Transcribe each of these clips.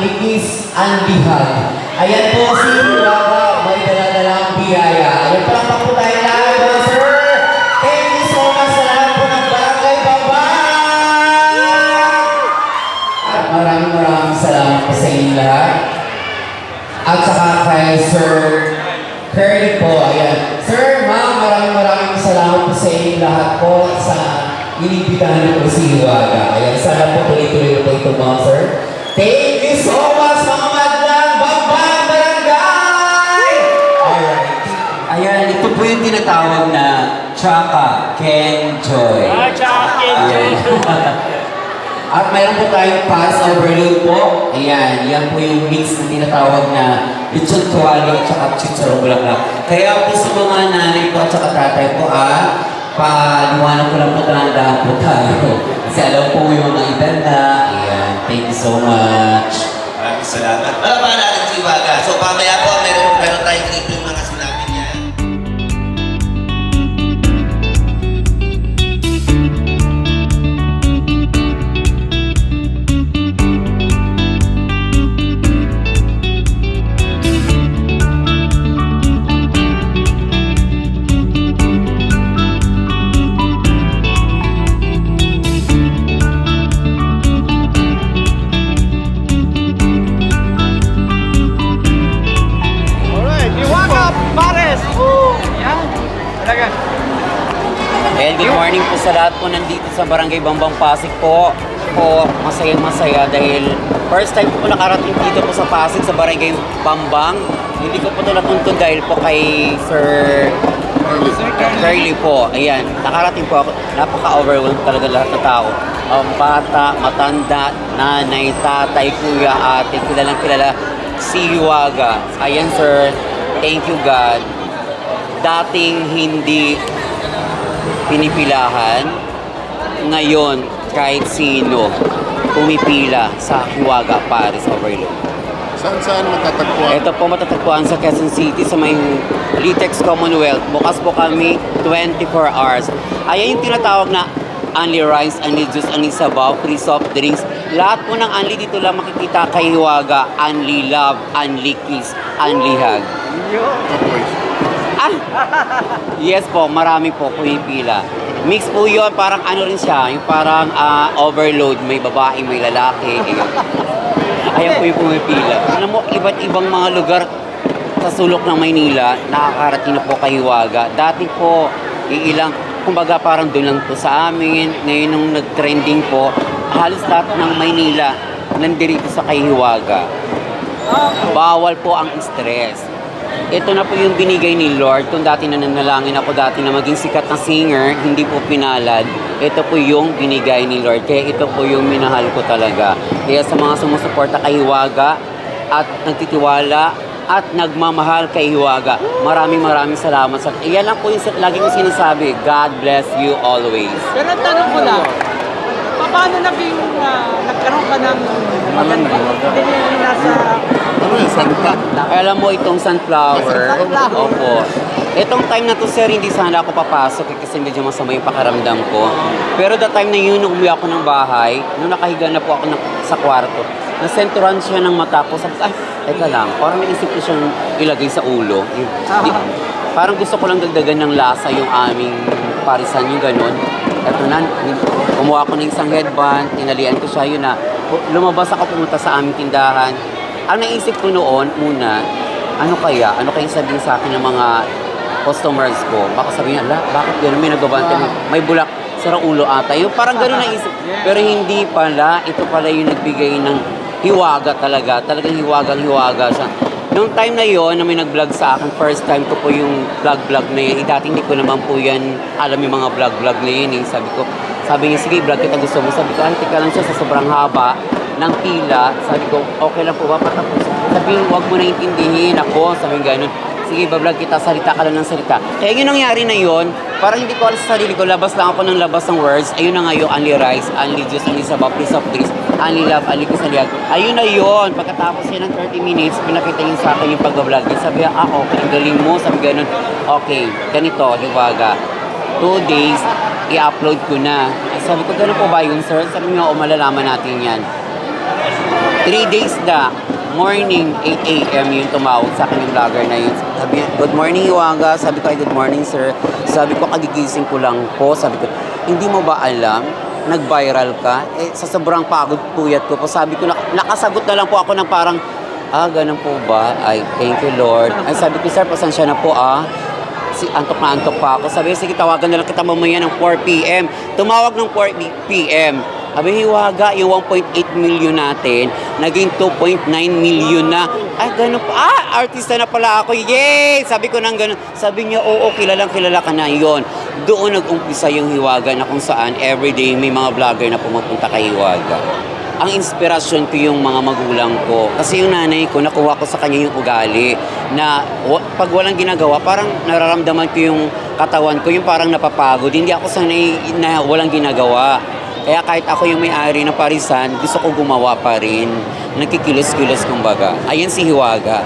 Only kiss, only hug. Ayan po si Hiwaga, may daladalang biyaya. Ayan pa lang pa po tayo lahat, mga sir. Thank you so much sa lahat po ng barangay Baba! At maraming maraming salamat po sa inyong lahat. At saka kay Sir Curly po, ayan. Sir, ma'am, maraming maraming salamat po sa inyong lahat po sa inibitahan niyo po si Hiwaga. Ayan, sana po tuloy-tuloy po ito mga sir. Thank you so much mga madlang Bambang Barangay! Alright. Ayan, ito po yung tinatawag na Chaka Ken Joy. Ah, tsaka Ayan. At mayroon po tayong pass overload po. Ayan, yan po yung mix na tinatawag na lechon kawali at saka chicharon bulaklak. Kaya po sa mga nanay po at saka tatay po, ah, paliwanag ko lang po dahan-dahan po tayo. Kasi alam po yung mga edad na. Ayan, thank you so much. Maraming salamat. Malaman sa lahat po nandito sa Barangay Bambang Pasig po. Po, masayang masaya dahil first time po nakarating dito po sa Pasig sa Barangay Bambang. Hindi ko po ito natuntun dahil po kay Sir Curly po. Ayan, nakarating po ako. Napaka-overwhelmed talaga lahat ng tao. Um, bata, matanda, nanay, tatay, kuya, ate, kilalang kilala si Hiwaga. Ayan sir, thank you God. Dating hindi pinipilahan, ngayon kahit sino pumipila sa Hiwaga Paris Overload. Saan saan matatagpuan? Ito po matatagpuan sa Quezon City sa may Litex Commonwealth. Bukas po kami 24 hours. Ayan yung tinatawag na only rice, only juice, only sabaw, free soft drinks. Lahat po ng only dito lang makikita kay Hiwaga. Only love, only kiss, only hug. Boys. Ah! Yes po, marami po pumipila. Mix po yun, parang ano rin siya, yung parang ah, overload, may babae, may lalaki. Ayun. Ayan po yung pumipila. Alam mo, iba't ibang mga lugar sa sulok ng Maynila, nakakarating na po kay Hiwaga. Dati po, iilang, kumbaga parang doon lang po sa amin. Ngayon nung nag-trending po, halos lahat ng Maynila nandirito sa kay Hiwaga. Bawal po ang stress. Ito na po yung binigay ni Lord. Kung dati nananalangin ako dati na maging sikat na singer, hindi po pinalad. Ito po yung binigay ni Lord. Kaya ito po yung minahal ko talaga. Kaya sa mga sumusuporta kay Hiwaga at nagtitiwala at nagmamahal kay Hiwaga, maraming maraming salamat. Sa, iyan lang po yung lagi kong sinasabi, God bless you always. Pero tanong ko lang, paano naging ah, nagkaroon ka ng magandang hindi nasa Santa? Alam mo itong sunflower. Sunflower. Opo. Itong time na to, sir, hindi sana ako papasok eh, kasi medyo masama yung pakiramdam ko. Pero the time na yun, nung umuwi ako ng bahay, nung nakahiga na po ako ng, sa kwarto, nasenturan siya ng mata ko. Sabi ay, teka lang, parang naisip ko siyang ilagay sa ulo. Di, parang gusto ko lang dagdagan ng lasa yung aming parisan, yung ganun. Eto na, kumuha ko ng isang headband, tinalian ko siya, yun na, lumabas ako pumunta sa aming tindahan. Ang naisip ko noon, una, ano kaya, ano kaya sabihin sa akin ng mga customers ko? Baka sabihin, ala, bakit gano'n may nagbabante, may, may bulak, sarang ulo ata. Yung parang gano'n naisip. Pero hindi pala, ito pala yung nagbigay ng hiwaga talaga. Talagang hiwagang hiwaga siya. Noong time na yon na may nag-vlog sa akin, first time ko po yung vlog-vlog na yun. Eh, dati hindi ko naman po yan alam yung mga vlog-vlog na yun. Eh. Sabi ko, sabi niya, sige, vlog kita gusto mo. Sabi ko, ay, teka lang siya sa sobrang haba ng pila. Sabi ko, okay lang po ba patapos? Sabi ko, huwag mo na intindihin ako. Sabi ko, ganun. Sige, bablog kita, salita ka lang ng salita. Kaya yun nangyari na yun, parang hindi ko alam sa sarili ko, labas lang ako ng labas ng words. Ayun na nga yung only rice, only juice, only sabaw, piece of drinks. Only love, only hug. Ayun na yun. Pagkatapos yan ng 30 minutes, pinakita niya sa akin yung pag-vlog. Sabi niya, ah, okay, galing mo. Sabi ganun, okay, ganito, liwaga. Two days, i-upload ko na. Sabi ko, ganun po ba yun, sir? Sabi niya, o malalaman natin yan. Three days na, morning, 8 a.m. yung tumawag sa akin yung vlogger na yun. Sabi niya, good morning, Iwaga. Sabi ko, good morning, sir. Sabi ko, kagigising ko lang po. Sabi ko, hindi mo ba alam? Nag-viral ka? Eh, sa sobrang pagod puyat ko po, sabi ko, nak- nakasagot na lang po ako ng parang, ah, ganun po ba? Ay, thank you, Lord. Ay, sabi ko, sir, pasensya na po, ah si antok na antok pa ako. Sabi, sige, tawagan na lang kita mamaya ng 4 p.m. Tumawag ng 4 p.m. Sabi, hiwaga, yung 1.8 million natin, naging 2.9 million na. Ay, ganun pa. Ah, artista na pala ako. Yay! Sabi ko nang ganun. Sabi niya, oo, kilalang kilala ka na. Yun. Doon nag-umpisa yung hiwaga na kung saan everyday may mga vlogger na pumupunta kay hiwaga ang inspirasyon ko yung mga magulang ko. Kasi yung nanay ko, nakuha ko sa kanya yung ugali na pag walang ginagawa, parang nararamdaman ko yung katawan ko, yung parang napapagod. Hindi ako sanay na walang ginagawa. Kaya kahit ako yung may-ari ng parisan, gusto ko gumawa pa rin. Nagkikilos-kilos kumbaga. Ayan si Hiwaga.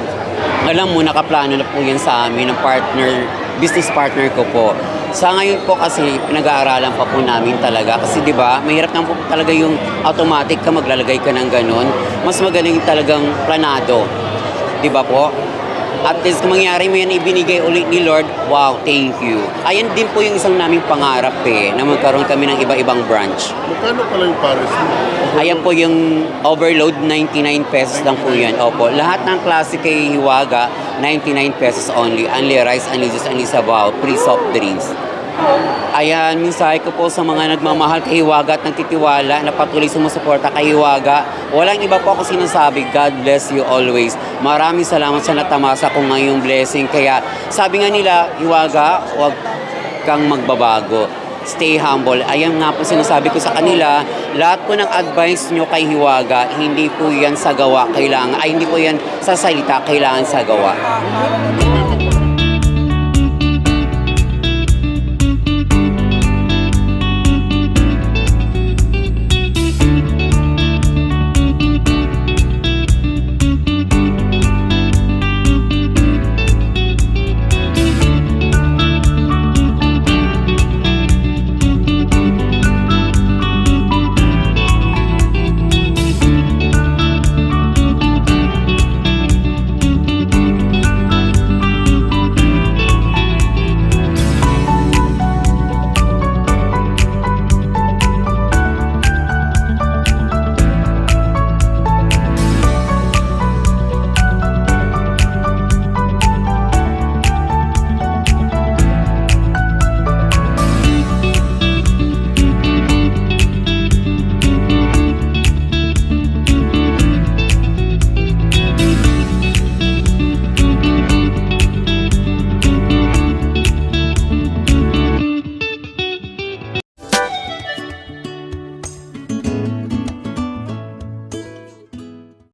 Alam mo, nakaplano na po yan sa amin ng partner, business partner ko po. Sa ngayon po kasi pinag-aaralan pa po namin talaga kasi 'di ba, mahirap na po talaga yung automatic ka maglalagay ka ng ganun. Mas magaling talagang planado. 'Di ba po? At least kung mangyari mo yan ibinigay ulit ni Lord, wow, thank you. Ayan din po yung isang naming pangarap eh, na magkaroon kami ng iba-ibang branch. Magkano pala yung Paris mo? Ayan po yung overload, 99 pesos lang po yan. Opo, lahat ng klase kay Hiwaga, 99 pesos only. Only rice, only juice, only sabaw, free soft drinks. Ayan, mensahe ko po sa mga nagmamahal kay Hiwaga at nagtitiwala na patuloy sumusuporta kay Hiwaga. Walang iba po ako sinasabi, God bless you always. Maraming salamat sa natamasa ko ngayong blessing. Kaya sabi nga nila, Hiwaga, huwag kang magbabago. Stay humble. Ayan nga po sinasabi ko sa kanila, lahat po ng advice nyo kay Hiwaga, hindi po yan sa gawa kailangan, ay hindi po yan sa salita, kailangan sa gawa.